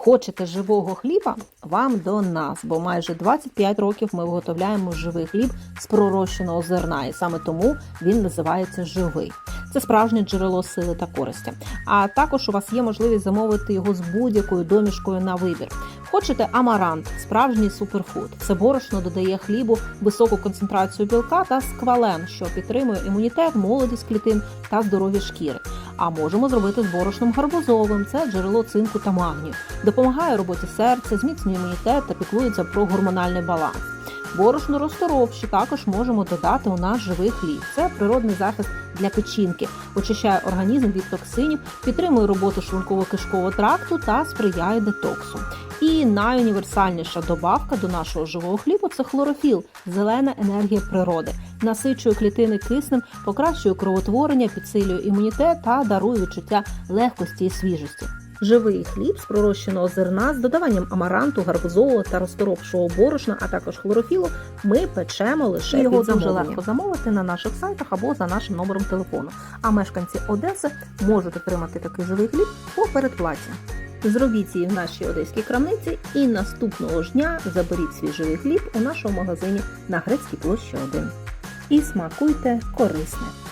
Хочете живого хліба? Вам до нас, бо майже 25 років ми виготовляємо живий хліб з пророщеного зерна, і саме тому він називається живий. Це справжнє джерело сили та користі. А також у вас є можливість замовити його з будь-якою домішкою на вибір. Хочете амарант, справжній суперфуд. Це борошно додає хлібу високу концентрацію білка та сквален, що підтримує імунітет, молодість клітин та здоров'я шкіри. А можемо зробити з борошном гарбузовим. Це джерело цинку та магнію. Допомагає роботі серця, зміцнює імунітет та піклується про гормональний баланс. Борошно розторовші також можемо додати у наш живий хліб. Це природний захист для печінки, очищає організм від токсинів, підтримує роботу шлунково-кишкового тракту та сприяє детоксу. І найуніверсальніша добавка до нашого живого хлібу це хлорофіл, зелена енергія природи, насичує клітини киснем, покращує кровотворення, підсилює імунітет та дарує відчуття легкості і свіжості. Живий хліб з пророщеного зерна з додаванням амаранту, гарбузового та розторопшого борошна, а також хлорофілу, ми печемо лише Його під дуже легко замовити на наших сайтах або за нашим номером телефону. А мешканці Одеси можуть отримати такий живий хліб по передплаті. Зробіть її в нашій одеській крамниці і наступного ж дня заберіть свій живий хліб у нашому магазині на Грецькій площі 1. І смакуйте корисне.